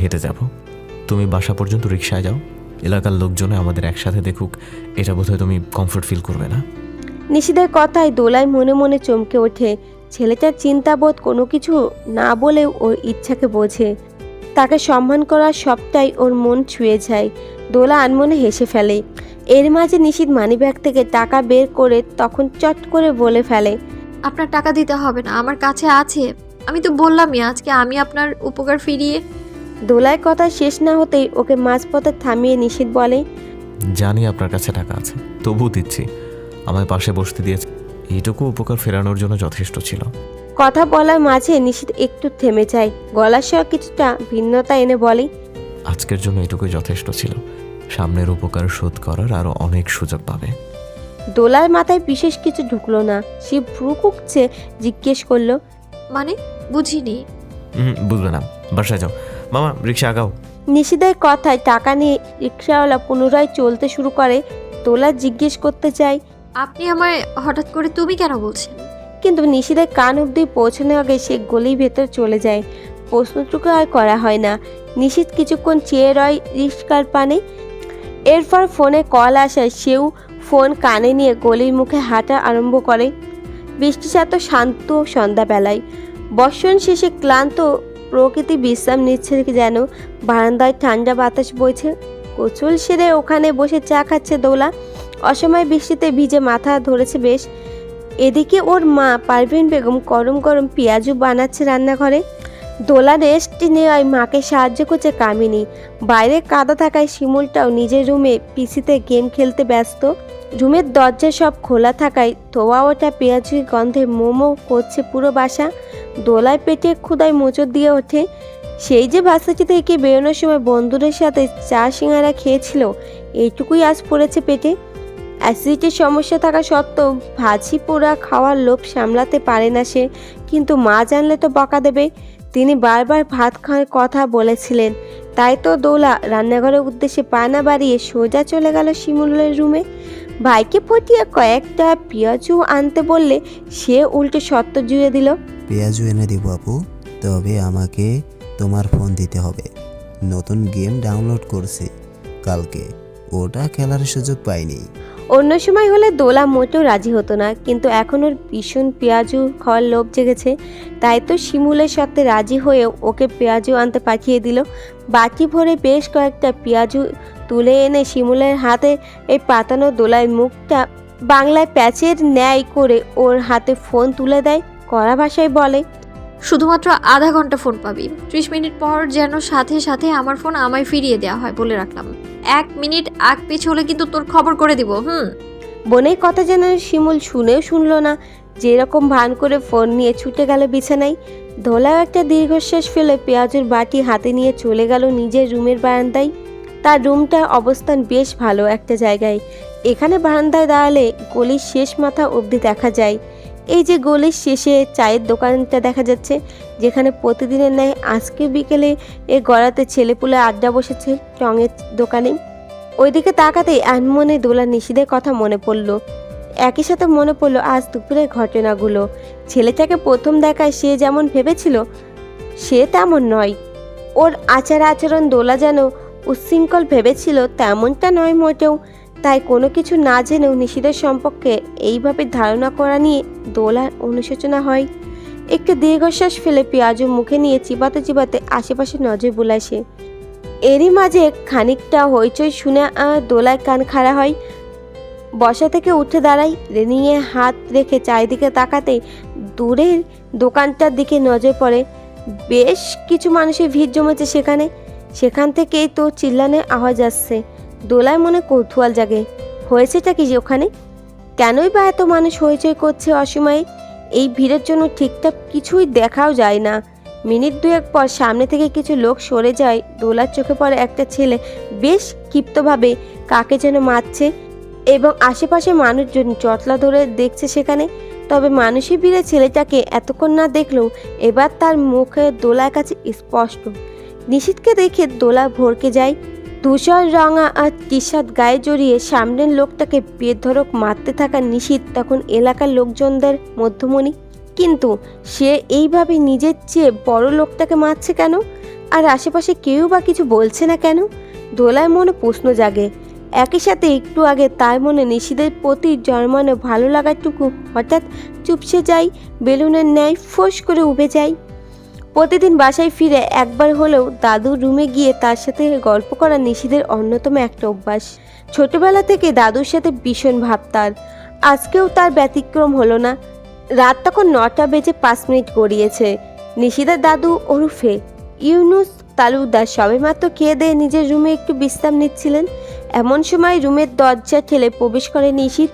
হেঁটে যাব। তুমি বাসা পর্যন্ত রিক্সায় যাও। এলাকার লোকজনে আমাদের একসাথে দেখুক। এটা বোধহয় তুমি কমফোর্ট ফিল করবে না। নিশিদের কথায় দোলাই মনে মনে চমকে ওঠে। ছেলেটার চিন্তাবোধ কোনো কিছু না বলেও ওর ইচ্ছাকে বোঝে। তাকে সম্মান করার সবটাই ওর মন ছুঁয়ে যায়। দোলা আনমনে হেসে ফেলে। এর মাঝে নিশিত মানিব্যাগ থেকে টাকা বের করে তখন চট করে বলে ফেলে আপনার টাকা দিতে হবে না আমার কাছে আছে। আমি তো বললামই আজকে আমি আপনার উপকার ফিরিয়ে দোলার কথা শেষ না হতেই ওকে মাঝপথে থামিয়ে নিশিত বলে জানি আপনার কাছে টাকা আছে তবু দিচ্ছি। আমায় পাশে বসতে দিয়েছে। এইটুকু উপকার ফেরানোর জন্য যথেষ্ট ছিল। কথা বলার মাঝে নিশিত একটু থেমে যায়। গলার স্বর কিছুটা ভিন্নতা এনে বলে আজকের জন্য এটুকুই যথেষ্ট ছিল। সামনের উপকার শোধ করার আরও অনেক সুযোগ পাবে। দোলার মাথায় বিশেষ কিছু ঢুকলো না। সে ভ্রু কুকছে জিজ্ঞেস করল মানে বুঝিনি। হুম বুঝবে না। বাসায় যাও। মামা রিক্সা আগাও। নিশিদের কথায় টাকা নিয়ে রিক্সাওয়ালা পুনরায় চলতে শুরু করে তোলা জিজ্ঞেস করতে চায় আপনি আমায় হঠাৎ করে তুমি কেন বলছেন? কিন্তু নিশিদের কান অবধি পৌঁছানোর আগে সে গলির ভেতর চলে যায়। প্রশ্নটুকু আর করা হয় না। নিশিত কিছুক্ষণ চেয়ে রয় রিক্সার পানে। এরপর ফোনে কল আসায় সেও ফোন কানে নিয়ে গলির মুখে হাঁটা আরম্ভ করে। বৃষ্টি এত শান্ত সন্ধ্যাবেলায়। বর্ষণ শেষে ক্লান্ত প্রকৃতি বিশ্রাম নিচ্ছে কি যেন। বারান্দায় ঠান্ডা বাতাস বইছে। কচুল সেরে ওখানে বসে চা খাচ্ছে দোলা। অসময় বৃষ্টিতে ভিজে মাথা ধরেছে বেশ। এদিকে ওর মা পারভিন বেগম গরম গরম পেঁয়াজু বানাচ্ছে রান্নাঘরে। দোলা রেস্ট নেওয়ায় মাকে সাহায্য করছে কামিনী। বাইরে কাদা থাকায় শিমুলটাও নিজের রুমে পিসিতে গেম খেলতে ব্যস্ত। রুমের দরজা সব খোলা থাকায় ধোয়া ওঠা পেঁয়াজুর গন্ধে মোমো করছে পুরো বাসা। দোলায় পেটে ক্ষুদায় মোচড় দিয়ে ওঠে। সেই যে ভার্সিটি থেকে বেরোনোর সময় বন্ধুদের সাথে চা সিঙ্গারা খেয়েছিল, এইটুকুই আজ পড়েছে পেটে। অ্যাসিডিটির সমস্যা থাকা সত্ত্বেও ভাজি পোড়া খাওয়ার লোভ সামলাতে পারে না সে, কিন্তু মা জানলে তো বকা দেবে। তিনি বারবার ভাত খাওয়ার কথা বলেছিলেন। তাই তো দোলা রান্নাঘরের উদ্দেশ্যে পায়না বাড়িয়ে সোজা চলে গেল শিমুলের রুমে। ভাইকে পটিয়ে কয়েকটা পেঁয়াজু আনতে বললে সে উল্টে সত্য জুড়ে দিল। পেঁয়াজু এনে দিব আপু, তবে আমাকে তোমার ফোন দিতে হবে। নতুন গেম ডাউনলোড করছি। কালকে ওটা খেলার সুযোগ পাইনি। অন্য সময় হলে দোলা মোটেও রাজি হতো না, কিন্তু এখন ওর ভীষণ পেঁয়াজু খাওয়ার লোভ জেগেছে। তাই তো শিমুলের সাথে রাজি হয়েও ওকে পেঁয়াজু আনতে পাঠিয়ে দিল। বাটি ভরে বেশ কয়েকটা পেঁয়াজু তুলে এনে শিমুলের হাতে এই পাতানো দোলায় মুখটা বাংলায় প্যাচের ন্যায় করে ওর হাতে ফোন তুলে দেয়, কড়া ভাষায় বলে, শুধুমাত্র আধা ঘণ্টা ফোন পাবি। ত্রিশ মিনিট পর যেন সাথে সাথে আমার ফোন আমায় ফিরিয়ে দেওয়া হয় বলে রাখলাম। এক মিনিট আগ পিছ হলে কিন্তু তোর খবর করে দিব, হুম? বোনের কথা যেন শিমুল শুনেও শুনলো না, যেরকম ভান করে ফোন নিয়ে ছুটে গেল বিছানায়। ধোলাও একটা দীর্ঘশ্বাস ফেলে পেঁয়াজের বাটি হাতে নিয়ে চলে গেল নিজের রুমের বারান্দায়। তার রুমটার অবস্থান বেশ ভালো একটা জায়গায়। এখানে বারান্দায় দাঁড়ালে গলির শেষ মাথা অবধি দেখা যায়। এই যে গলির শেষে চায়ের দোকানটা দেখা যাচ্ছে, যেখানে প্রতিদিনের ন্যায় আজকে বিকেলে এ গড়াতে ছেলেপুলে আড্ডা বসেছে টঙের দোকানে। ওইদিকে তাকাতেই আনমনে দোলা নিশিদের কথা মনে পড়ল। একই সাথে মনে পড়ল আজ দুপুরের ঘটনাগুলো। ছেলেটাকে প্রথম দেখায় সে যেমন ভেবেছিল, সে তেমন নয়। ওর আচার আচরণ দোলা যেন উচ্ছৃঙ্খল ভেবেছিল তেমনটা নয় মোটেও। তাই কোনো কিছু না জেনেও নিশিদের সম্পর্কে এইভাবে ধারণা করা নিয়ে দোলার অনুশোচনা হয়। একটু দীর্ঘশ্বাস ফেলে পেঁয়াজু মুখে নিয়ে চিবাতে চিবাতে আশেপাশে নজর বুলায় সে এরই মাঝে খানিকটা হইচই শুনে দোলায় কান খাড়া হয়। বসা থেকে উঠে দাঁড়াই, রেনিংয়ে হাত রেখে চারিদিকে তাকাতে দূরের দোকানটার দিকে নজর পড়ে। বেশ কিছু মানুষের ভিড় জমেছে সেখানে। সেখান থেকেই তো চিল্লানের আওয়াজ আসছে। দোলায় মনে কৌতূহল জাগে। হয়েছেটা কি যে ওখানে? কেনই বা এত মানুষ হইচই করছে অসময়ে? এই ভিড়ের জন্য ঠিকঠাক কিছুই দেখাও যায় না। মিনিট দুয়েক পর সামনে থেকে কিছু লোক সরে যায়, দোলার চোখে পড়ে একটা ছেলে। বেশ ক্ষিপ্তভাবে কাকে যেন মারছে এবং আশেপাশে মানুষজন চটলা ধরে দেখছে সেখানে। তবে মানুষই ভিড়ে ছেলেটাকে এতক্ষণ না দেখলেও এবার তার মুখে দোলার কাছে স্পষ্ট। নিশীথকে দেখে দোলা ভরকে যায়। ধূসর রঙা আর টি শার্ট গায়ে জড়িয়ে সামনের লোকটাকে বেধরক মারতে থাকা নিশীথ তখন এলাকার লোকজনদের মধ্যমণি। কিন্তু সে এইভাবে নিজের চেয়ে বড় লোকটাকে মারছে কেন? আর আশেপাশে কেউ বা কিছু বলছে না কেন? দোলায় মনে প্রশ্ন জাগে। একই সাথে একটু আগে তার মনে নিশিদের প্রতি জন্মানো ভালো লাগাটুকু হঠাৎ চুপসে যায়, বেলুনের ন্যায় ফোঁস করে উবে যায়। প্রতিদিন বাসায় ফিরে একবার হলেও দাদুর রুমে গিয়ে তার সাথে গল্প করা নিশিদের অন্যতম একটা অভ্যাস। ছোটবেলা থেকে দাদুর সাথে ভীষণ ভাব তার। আজকেও তার ব্যতিক্রম হলো না। রাত তখন নটা বেজে পাঁচ মিনিট গড়িয়েছে। নিশিদার দাদু ওরুফে ইউনুস তালুকদার সবেমাত্র খেয়ে দিয়ে নিজের রুমে একটু বিশ্রাম নিচ্ছিলেন। এমন সময় রুমের দরজা ঠেলে প্রবেশ করে নিশিত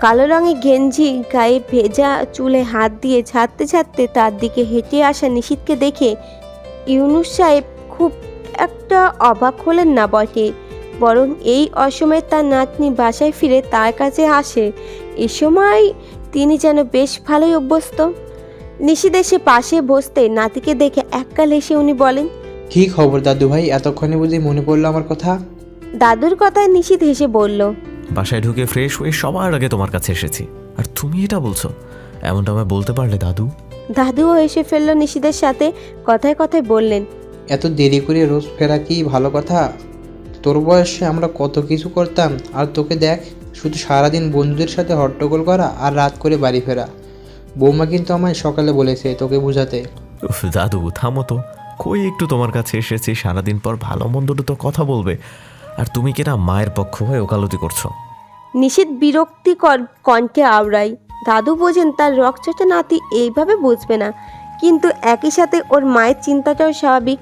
কালো রঙের গেঞ্জি গায়ে ভেজা চুলে হাত দিয়ে ছাড়তে ছাড়তে তার দিকে হেঁটে আসা নিশিতকে দেখে ইউনুস সাহেব খুব একটা অবাক হলেন না বটে। বরং এই অসময়ে তার নাতনি বাসায় ফিরে তার কাছে আসে। এ সময় তিনি যেন বেশ ভালোই অভ্যস্ত। নিশিত এসে পাশে বসতে নাতিকে দেখে এককাল এসে উনি বলেন কি খবর দাদু ভাই এতক্ষণে বুঝি মনে পড়ল আমার কথা? দাদুর কথায় নিশিত হেসে বলল বাসায় ঢুকে ফ্রেশ হয়ে সবার আগে তোমার কাছে এসেছি। আর তুমি এটা বলছো? এমনটা আমায় বলতে পারলে দাদু? দাদুও এসে ফেলল নিশিদের সাথে কথায় কথায় বললেন এত দেরি করে রোজ ফেরা কি ভালো কথা? তোর বয়সে আমরা কত কিছু করতাম আর তোকে দেখ শুধু সারাদিন বন্ধুদের সাথে হট্টগোল করা আর রাত করে বাড়ি ফেরা। বৌমা কিন্তু আমায় সকালে বলেছে তোকে বুঝাতে। উফ, দাদু থামো তো। কই একটু তোমার কাছে এসেছি সারাদিন পর ভালো মন্দটা তো কথা বলবে। আর তুমি কিনা মায়ের পক্ষ হয়ে ওকালতি করছ? নিশিত বিরক্তিকর কণ্ঠে আওড়াই দাদু বোঝেন তার রকচটা নাতি এইভাবে বুঝবে না। কিন্তু একই সাথে ওর মায়ের চিন্তাটাও স্বাভাবিক।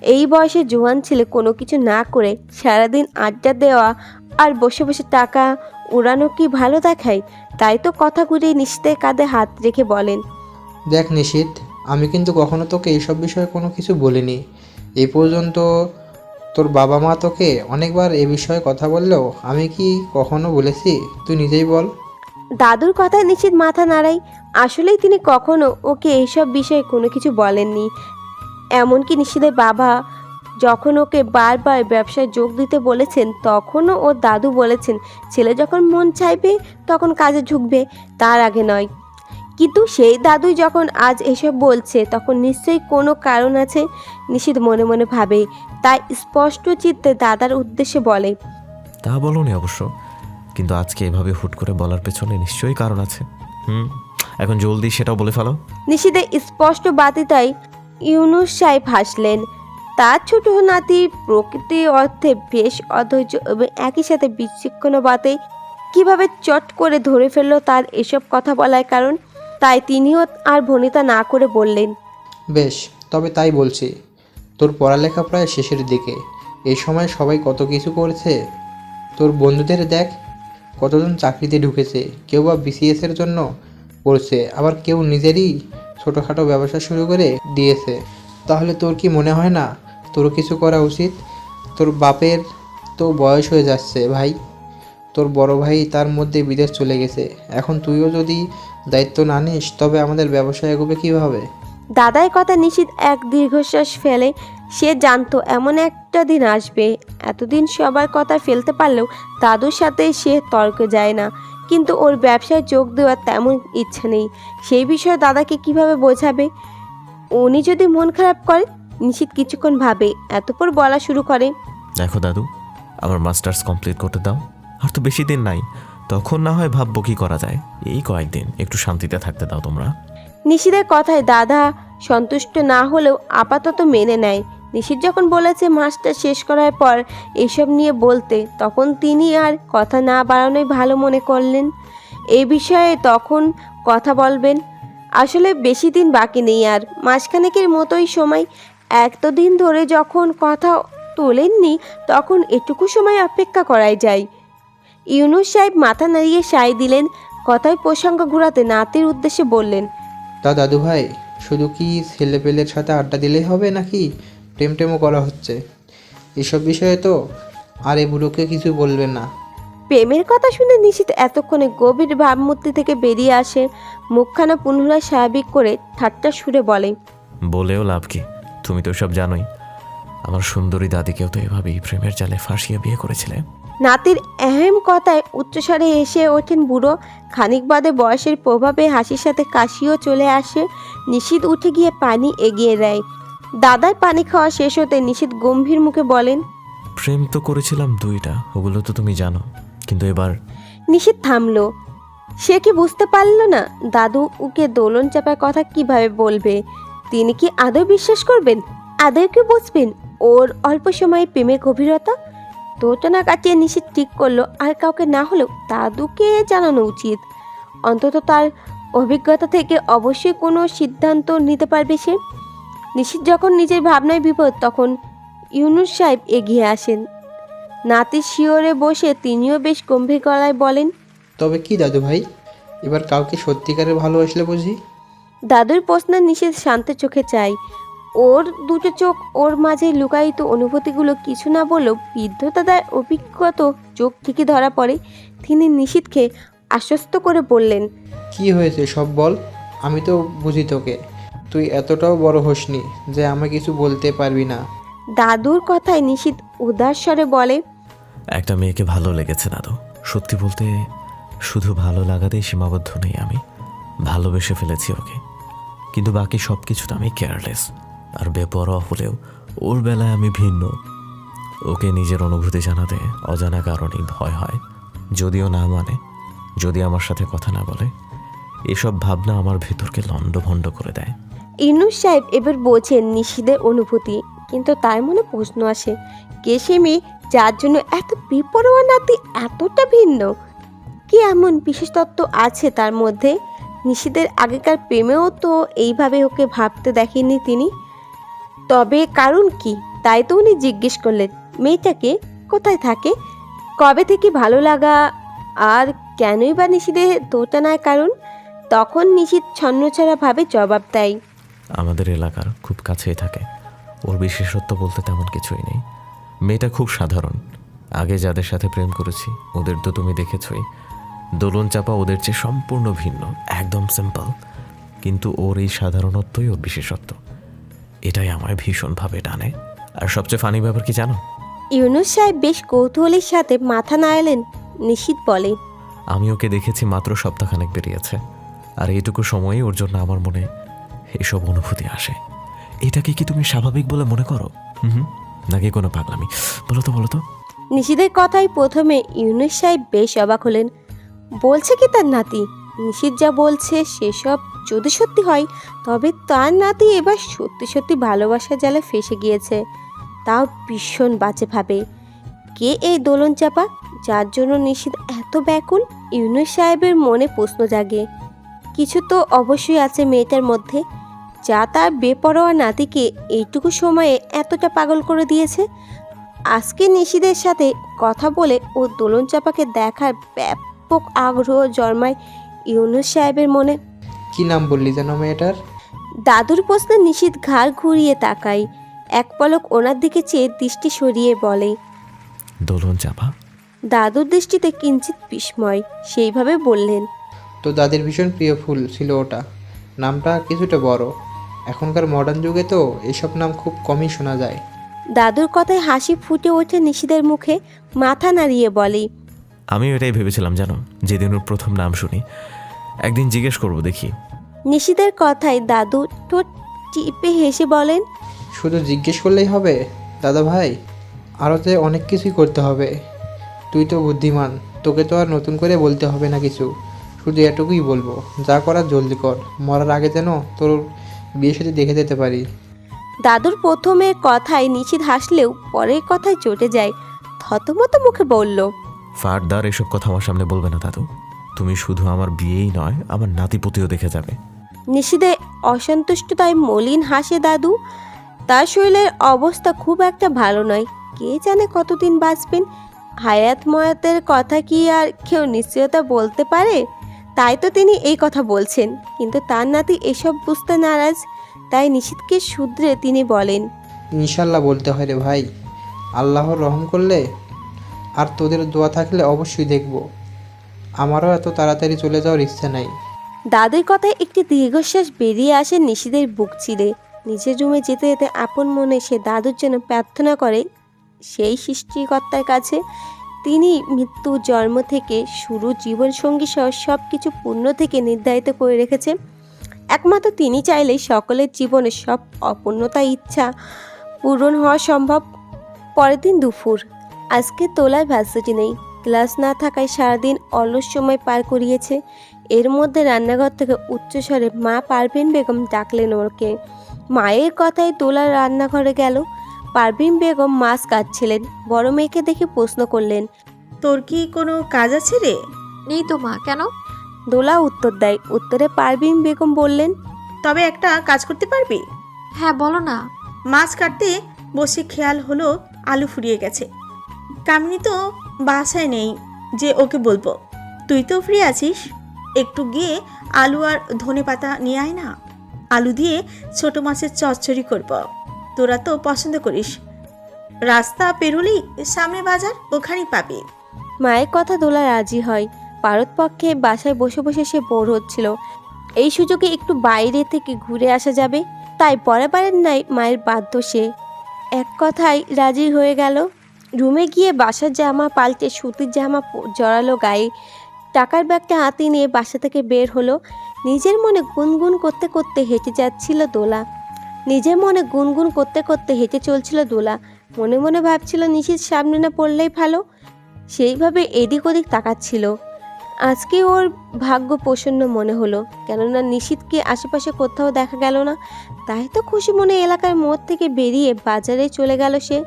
এই বয়সে জোয়ান ছেলে কোনো কিছু না করে সারাদিন আড্ডা দেওয়া আর বসে বসে টাকা উড়ানো কি ভালো দেখায়? তাই তো কথা ঘুরিয়ে নিশিতের কাঁধে হাত রেখে বলেন। দেখ নিশিত আমি কিন্তু কখনো তোকে এইসব বিষয়ে কোনো কিছু বলিনি। এই পর্যন্ত তোর বাবা মা তোকে অনেকবার এ বিষয়ে কথা বললেও আমি কি কখনো বলেছি? তুই নিজেই বল। দাদুর কথায় নিশ্চিত মাথা নাড়াই। আসলেই তিনি কখনো ওকে এইসব বিষয়ে কোনো কিছু বলেননি। এমনকি নিশিদের বাবা যখন ওকে বারবার ব্যবসায় যোগ দিতে বলেছেন, তখনও ওর দাদু বলেছেন, ছেলে যখন মন চাইবে, তখন কাজে ঝুঁকবে, তার আগে নয়। কিন্তু সেই দাদুই যখন আজ এসব বলছে তখন নিশ্চয়ই কোনো কারণ আছে? নিশিত মনে মনে ভাবে। তাই স্পষ্ট চিত্তে দাদার উদ্দেশ্যে বলে তা বলনি অবশ্য। কিন্তু আজকে এভাবে হুট করে বলার পেছনে নিশ্চয়ই কারণ আছে। হুম এখন জলদি সেটাও বলে ফেলো। নিশিদের স্পষ্ট বাতিতাই ইউনুস সাহেব হাসলেন। তার ছোট নাতি প্রকৃতি অর্থে বেশ অধৈর্য এবং একই সাথে বিচ্ছিন্ন বাতে কীভাবে চট করে ধরে ফেলল তার এসব কথা বলার কারণ? তাই তিনিও আর ভনিতা না করে বললেন, বেশ, তবে তাই বলছি। তোর পড়ালেখা প্রায় শেষের দিকে। এই সময় সবাই কত কিছু করছে? তোর বন্ধুদের দেখ, কতজন চাকরিতে ঢুকেছে। কেউ বা বিসিএস এর জন্য পড়ছে, আবার কেউ নিজেরই ছোটোখাটো ব্যবসা শুরু করে দিয়েছে। তাহলে তোর কি মনে হয় না, তোরও কিছু করা উচিত? তোর বাপের তো বয়স হয়ে যাচ্ছে, ভাই। তোর বড় ভাই তার মধ্যে বিদেশ চলে গেছে। এখন তুইও যদি দায়িত্ব না নিস তবে আমাদের ব্যবসা এগোবে কীভাবে? দাদার কথা নিশ্চিত এক দীর্ঘশ্বাস ফেলে। সে জানতো এমন একটা দিন আসবে। এতদিন সবার কথা ফেলতে পারলেও দাদুর সাথে সে তর্কে যায় না। কিন্তু ওর ব্যবসায় যোগ দেওয়ার তেমন ইচ্ছা নেই। সেই বিষয়ে দাদাকে কীভাবে বোঝাবে? উনি যদি মন খারাপ করে নিশ্চিত কিছুক্ষণ ভাবে। এতপর বলা শুরু করে। দেখো দাদু আমার মাস্টার্স কমপ্লিট করতে দাও। আর তো বেশি দিন নাই। তখন না হয় ভাববো কি করা যায়। এই কয়েকদিন একটু শান্তিতে থাকতে দাও তোমরা। নিশিদের কথায় দাদা সন্তুষ্ট না হলেও আপাতত মেনে নেয়। নিশিত যখন বলেছে মাস্টার শেষ করার পর এসব নিয়ে বলতে, তখন তিনি আর কথা না বাড়ানোই ভালো মনে করলেন। এই বিষয়ে তখন কথা বলবেন, আসলে বেশি দিন বাকি নেই আর। মাসখানেকের মতোই সময়। এত দিন ধরে যখন কথা তোলেননি, তখন এটুকু সময় অপেক্ষা করাই যায়। ইউনুস সাহেব মাথা নাড়িয়ে সায় দিলেন কথায় প্রসঙ্গ ঘোরাতে নাতির উদ্দেশ্যে বললেন তা দাদু ভাই শুধু কি ছেলেপেলের সাথে আড্ডা দিলেই হবে নাকি প্রেম টেমও করা হচ্ছে? এসব বিষয়ে তো আর এ বুড়োকে কিছু বলবেন না। প্রেমের কথা শুনে নিশিত এতক্ষণে গভীর ভাবমূর্তি থেকে বেরিয়ে আসে মুখখানা পুনরায় স্বাভাবিক করে ঠাট্টা সুরে বলে বলেও লাভ কি? তুমি তো সব জানোই আমার সুন্দরী দাদিকেও তো এভাবেই প্রেমের জালে ফাঁসিয়ে বিয়ে করেছিলে। নাতির এহেম কথায় উচ্চস্বরে এসে ওঠেন বুড়ো। খানিক বাদে বয়সের প্রভাবে হাসির সাথে কাশিও চলে আসে। নিশীত উঠে গিয়ে পানি এগিয়ে দেয়। দাদার পানি খাওয়া শেষ হতে নিশীত গম্ভীর মুখে বলেন প্রেম তো করেছিলাম দুইটা ওগুলো তো তুমি জানো। কিন্তু এবার নিশীত থামলো। সে কি বুঝতে পারল না দাদু ওকে দোলন চাপার কথা কীভাবে বলবে? তিনি কি আদৌ বিশ্বাস করবেন? আদৌ কি বুঝবেন? ওর অল্প সময়ে প্রেমের গভীরতা? দোটনা কাটিয়ে নিশীত ঠিক করল আর কাউকে না হলেও দাদুকে জানানো উচিত। অন্তত তার অভিজ্ঞতা থেকে অবশ্যই কোনো সিদ্ধান্ত নিতে পারবে সে। নিশীত যখন নিজের ভাবনায় বিপদ তখন ইউনুস সাহেব এগিয়ে আসেন। নাতির শিওরে বসে তিনিও বেশ গম্ভীর গলায় বলেন তবে কি দাদু ভাই এবার কাউকে সত্যিকারের ভালোবাসলে বুঝি? দাদুর প্রশ্ন নিষেধ শান্ত চোখে চাই ওর দুটো চোখ ওর মাঝে লুকায়িত অনুভূতিগুলো কিছু না বলেও বৃদ্ধতা তার অভিজ্ঞত চোখ থেকে ধরা পড়ে। তিনি নিশীথকে আশ্বস্ত করে বললেন কি হয়েছে সব বল? আমি তো বুঝি তোকে। তুই এতটাও বড় হোসনি যে আমায় কিছু বলতে পারবি না। দাদুর কথায় নিশীথ উদাস স্বরে বলে একটা মেয়েকে ভালো লেগেছে দাদু। সত্যি বলতে শুধু ভালো লাগাতেই সীমাবদ্ধ নেই আমি। ভালোবেসে ফেলেছি ওকে। কিন্তু বাকি সব কিছুতে আমি কেয়ারলেস আর বেপরোয়া হলেও ওর বেলায় আমি ভিন্ন। ওকে নিজের অনুভূতি জানাতে অজানা কারণেই ভয় হয়, যদিও না মানে যদি আমার সাথে কথা না বলে, এসব ভাবনা আমার ভেতরকে লণ্ডভণ্ড করে দেয়। ইনুস সাহেব এবার বোঝেন নিশীদের অনুভূতি, কিন্তু তার মনে প্রশ্ন আসে, কে সে মেয়ে যার জন্য এত বিপরোয়া নাতি এতটা ভিন্ন? কি এমন বিশেষ তত্ত্ব আছে তার মধ্যে? নিশীদের আগেকার প্রেমেও তো এইভাবে ওকে ভাবতে দেখেননি তিনি। তবে কারণ কি তাই তো উনি জিজ্ঞেস করলেন, মেয়েটাকে কোথায় থাকে? কবে থেকে ভালো লাগা? আর কেনই বা নিশীদের দোটানার কারণ? তখন নিশীত ছন্নছাড়া ভাবে জবাব দেয়। আমাদের এলাকার খুব কাছেই থাকে। ওর বিশেষত্ব বলতে তেমন কিছুই নেই। মেয়েটা খুব সাধারণ। আগে যাদের সাথে প্রেম করেছি, ওদের তো তুমি দেখেছই। দোলন চাপা ওদের চেয়ে সম্পূর্ণ ভিন্ন, একদম সিম্পল কিন্তু ওর এই সাধারণত্বই ওর বিশেষত্ব। এটাই আমায় ভীষণভাবে টানে। আর সবচেয়ে ফানি ব্যাপার কি জানো? ইউনুস সাহেব বেশ কৌতূহলের সাথে মাথা নাড়ালেন নিশীত বলে। আমি ওকে দেখেছি মাত্র সপ্তাহখানেক বেরিয়েছে। আর এইটুকু সময়ে ওর জন্য আমার মনে এসব অনুভূতি আসে। এটাকে কি তুমি স্বাভাবিক বলে মনে করো? হুম নাকি কোনো পাগলামি? বলো তো বলো তো। নিশীদের কথাই প্রথমে ইউনুস সাহেব বেশ অবাক হলেন। বলছে কি তার নাতি? নিশীত যা বলছে সেসব যদি সত্যি হয়, তবে তার নাতি এবার সত্যি সত্যি ভালোবাসার জালে ফেসে গিয়েছে। তাও ভীষণ বাজে ভাবে। কে এই দোলন চাপা, যার জন্য নিশীত এত ব্যাকুল? ইউনুস সাহেবের মনে প্রশ্ন জাগে। কিছু তো অবশ্যই আছে মেয়েটার মধ্যে। যা তার বেপরোয়া নাতিকে এইটুকু সময়ে এতটা পাগল করে দিয়েছে। আজকে নিশিদের সাথে কথা বলে ও দোলন চাপাকে দেখার ব্যাপক আগ্রহ জন্মায় ইউনুস সাহেবের মনে। কি নাম বললি যেন মেয়েটার? দাদুর প্রশ্নে নিশীত ঘাড় ঘুরিয়ে তাকায়। এক পলক ওনার দিকে চেয়ে দৃষ্টি সরিয়ে বলে দোলন চাপা? দাদুর দৃষ্টিতে কিঞ্চিত বিস্ময় সেইভাবে বললেন তো দাদের ভীষণ প্রিয় ফুল ছিল ওটা। নামটা কিছুটা বড়। এখনকার মডার্ন যুগে তো এসব নাম খুব কমই শোনা যায়। দাদুর কথায় হাসি ফুটে ওঠে নিশিদের মুখে মাথা নাড়িয়ে বলে আমি এটাই ভেবেছিলাম জানো যেদিন ওর প্রথম নাম শুনি। একদিন জিজ্ঞেস করব দেখি। নিশিদের কথায় দাদু ঠোঁট টিপে হেসে বলেন শুধু জিজ্ঞেস করলেই হবে দাদা ভাই? আরও তো অনেক কিছুই করতে হবে। তুই তো বুদ্ধিমান তোকে তো আর নতুন করে বলতে হবে না কিছু। শুধু এটুকুই বলব যা করার জলদি কর মরার আগে যেন তোর বিয়ে সাথে দেখে যেতে পারি। দাদুর প্রথমে কথায় নিশিত হাসলেও পরের কথায় চটে যায় থতমত মুখে বলল ফারদার এসব কথা আমার সামনে বলবে না দাদু। তুমি শুধু আমার বিয়েই নয় আমার নাতিপতিও দেখে যাবে। নিশিদে অসন্তুষ্টতায় মলিন হাসে দাদু তার শরীরের অবস্থা খুব একটা ভালো নয়। কে জানে কতদিন বাঁচবেন? হায়াত ময়াতের কথা কি আর কেউ নিশ্চয়তা বলতে পারে? তাই তো তিনি এই কথা বলছেন। কিন্তু তার নাতি এসব বুঝতে নারাজ তাই নিশিতকে শুধরে তিনি বলেন ইনশাল্লাহ বলতে হয় রে ভাই আল্লাহর রহম করলে আর তোদের দোয়া থাকলে অবশ্যই দেখব। আমারও এত তাড়াতাড়ি চলে যাওয়ার ইচ্ছা নাই। দাদুর কথায় একটি দীর্ঘশ্বাস বেরিয়ে আসে নিশিদের বুক চিরে। নিজের রুমে যেতে যেতে আপন মনে সে দাদুর জন্য প্রার্থনা করে সেই সৃষ্টিকর্তার কাছে। তিনি মৃত্যু, জন্ম থেকে শুরু জীবনসঙ্গী সহ সব কিছু পূর্ণ থেকে নির্ধারিত করে রেখেছে। একমাত্র তিনি চাইলে সকলের জীবনে সব অপূর্ণতা, ইচ্ছা পূরণ হওয়া সম্ভব। পরের দিন দুপুর। আজকে তোলার ভার্সিটি নেই। ক্লাস না থাকায় সারাদিন অলস সময় পার করিয়েছে। এর মধ্যে রান্নাঘর থেকে উচ্চস্বরে মা পারভিন বেগম ডাকলেন ওরকে। মায়ের কথায় তোলা রান্নাঘরে গেল। পারভিন বেগম মাছ কাটছিলেন। বড় মেয়েকে দেখে প্রশ্ন করলেন তোর কি কোনো কাজ আছে রে? নেই তো মা কেন? দোলা উত্তর দেয়। উত্তরে পারভিন বেগম বললেন তবে একটা কাজ করতে পারবি? হ্যাঁ বলো না। মাছ কাটতে বসে খেয়াল হলো আলু ফুরিয়ে গেছে। কামিনী তো বাসায় নেই, যে ওকে বলব। তুই তো ফ্রি আছিস? একটু গিয়ে আলু আর ধনে পাতা নিয়ে আয় না। আলু দিয়ে ছোট মাছের চচ্চড়ি করব। তোরা তো পছন্দ করিস। রাস্তা পেরোলেই সামনে বাজার ওখানেই পাবি। মায়ের কথা দোলা রাজি হয়। পারতপক্ষে বাসায় বসে বসে সে বোর হচ্ছিল। এই সুযোগে একটু বাইরে থেকে ঘুরে আসা যাবে। তাই পরে পারেন নাই মায়ের বাধ্য সে। এক কথায় রাজি হয়ে গেল। রুমে গিয়ে বাসার জামা পাল্টে সুতির জামা জড়ালো গায়ে। টাকার ব্যাগটা হাতে নিয়ে বাসা থেকে বের হলো। নিজের মনে গুনগুন করতে করতে হেঁটে যাচ্ছিল দোলা। নিজের মনে গুনগুন করতে করতে হেঁটে চলছিল দোলা। মনে মনে ভাবছিল, নিশির সামনে না পড়লেই ভালো। সেইভাবে এদিক ওদিক তাকাচ্ছিল। আজকে ওর ভাগ্য প্রসন্ন মনে হলো, কেননা নিশীথকে আশেপাশে কোথাও দেখা গেল না। তাই তো খুশি মনে এলাকার মোড় থেকে বেরিয়ে বাজারে চলে গেল সে।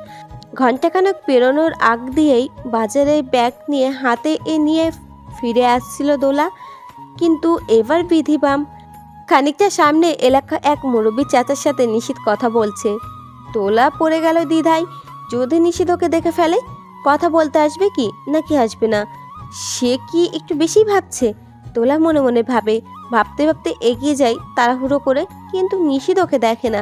ঘন্টাখানেক পেরোনোর আগ দিয়েই বাজারে ব্যাগ নিয়ে হাতে এ নিয়ে ফিরে আসছিল দোলা। কিন্তু এবার বিধিবাম খানিকটা সামনে এলাকা এক মুরব্বী চাচার সাথে নিশীথ কথা বলছে। তোলা পড়ে গেল দ্বিধায়, যদি নিশীথ ওকে দেখে ফেলে, কথা বলতে আসবে কি, নাকি আসবে না? সে কি একটু বেশি ভাবছে? তোলা মনে মনে ভাবে, ভাবতে ভাবতে এগিয়ে যায় তাড়াহুড়ো করে, কিন্তু নিশিত ওকে দেখে না।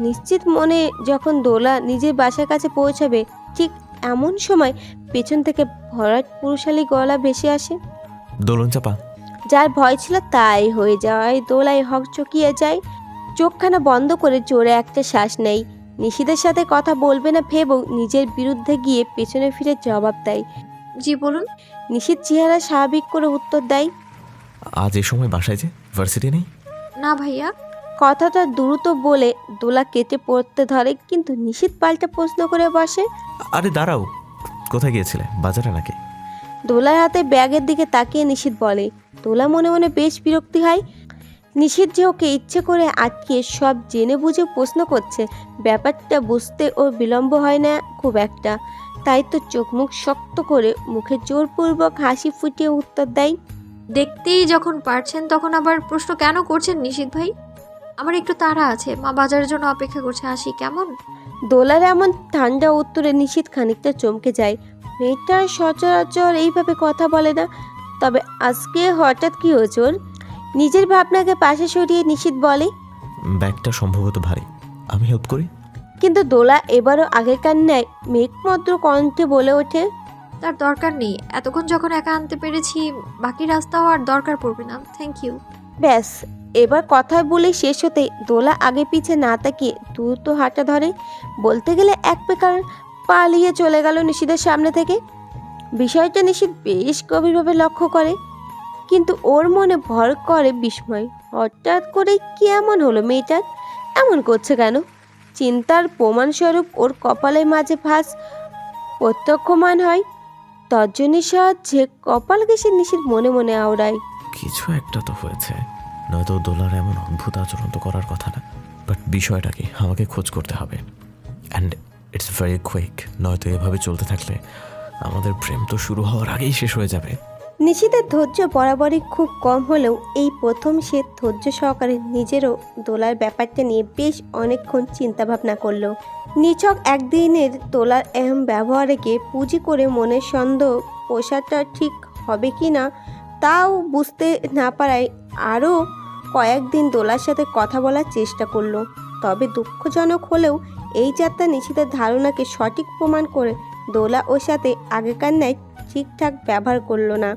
নিশ্চিত মনে যখন দোলা নিজের বাসার কাছে পৌঁছাবে ঠিক এমন সময় পেছন থেকে ভরাট পুরুষালী গলা ভেসে আসে। দোলন চাপা। যার ভয় ছিল তাই হয়ে যাওয়ায় দোলায় হক চকিয়ে যায়। চোখখানা বন্ধ করে জোরে একটা শ্বাস নেয়। নিশিদের সাথে কথা বলবে না ভেবেও নিজের বিরুদ্ধে গিয়ে পেছনে ফিরে জবাব দেয়। জি বলুন। নিশিত চেহারা স্বাভাবিক করে উত্তর দেয়। আজ এ সময় বাসায় যে ভার্সিটি নেই? না ভাইয়া। কথাটা দ্রুত বলে দোলা কেটে পড়তে ধরে কিন্তু নিশিত পাল্টা প্রশ্ন করে বসে। আরে দাঁড়াও কোথায় গিয়েছিলে? বাজারে নাকি? দোলার হাতে ব্যাগের দিকে তাকিয়ে নিশিত বলে দোলা মনে মনে বেশ বিরক্তি হয়। নিশিত যে ওকে ইচ্ছে করে আটকে সব জেনে বুঝে প্রশ্ন করছে ব্যাপারটা বুঝতে ওর বিলম্ব হয় না খুব একটা। তাই তো চোখ মুখ শক্ত করে মুখে জোরপূর্বক হাসি ফুটিয়ে উত্তর দেয়। দেখতেই যখন পারছেন তখন আবার প্রশ্ন কেন করছেন নিশিত ভাই? আমার একটু তাড়া আছে। মা বাজারের জন্য অপেক্ষা করছে। আসি কেমন? দোলার এমন ঠান্ডা উত্তরে নিশিত খানিকটা চমকে যায়। মেয়েটা সচরাচর এইভাবে কথা বলে না তবে আজকে হঠাৎ কি হয়েছে ওর? নিজের ভাবনাকে পাশে সরিয়ে নিশিত বলে ব্যাগটা সম্ভবত ভারী। আমি হেল্প করি? কিন্তু দোলা এবারও আগেকার ন্যায় মেঘমদ্র কণ্ঠে বলে ওঠে তার দরকার নেই। এতক্ষণ যখন একা আনতে পেরেছি বাকি রাস্তাও আর দরকার পড়বে না। থ্যাংক ইউ ব্যাস, এবার কথা বলে শেষ হতে দোলা আগে পিছে না তাকিয়ে দ্রুত হাঁটা ধরে। বলতে গেলে এক বেকার পালিয়ে চলে গেল নিশিদের সামনে থেকে। বিষয়টা নিশিত বেশ গভীরভাবে লক্ষ্য করে, কিন্তু ওর মনে ভর করে বিস্ময়। হঠাৎ করে কি এমন হলো মেয়েটার এমন করছে কেন? চিন্তার প্রমাণস্বরূপ ওর কপালের মাঝে ভাস প্রত্যক্ষমান হয়। তর্জনীর সাহায্যে কপাল ঘেসে নিশির মনে মনে আওড়ায়। কিছু একটা তো হয়েছে। নয়তো দোলার এমন অদ্ভুত আচরণ তো করার কথা না। বাট বিষয়টা কি? আমাকে খোঁজ করতে হবে। অ্যান্ড ইটস ভেরি কুইক নয়তো এভাবে চলতে থাকলে আমাদের প্রেম তো শুরু হওয়ার আগেই শেষ হয়ে যাবে। নিশিতের ধৈর্য বরাবরই খুব কম হলেও এই প্রথম সে ধৈর্য সহকারে নিজেরও দোলার ব্যাপারটা নিয়ে বেশ অনেকক্ষণ চিন্তাভাবনা করল। নিছক একদিনের তোলার এহম ব্যবহারকে পুঁজি করে মনের সন্দেহ পোষাটা ঠিক হবে কি না তাও বুঝতে না পারায় আরও কয়েকদিন দোলার সাথে কথা বলার চেষ্টা করল। তবে দুঃখজনক হলেও এই যাত্রা নিশিতের ধারণাকে সঠিক প্রমাণ করে দোলা ও সাথে আগেকার ন্যায় ঠিকঠাক ব্যবহার করল না।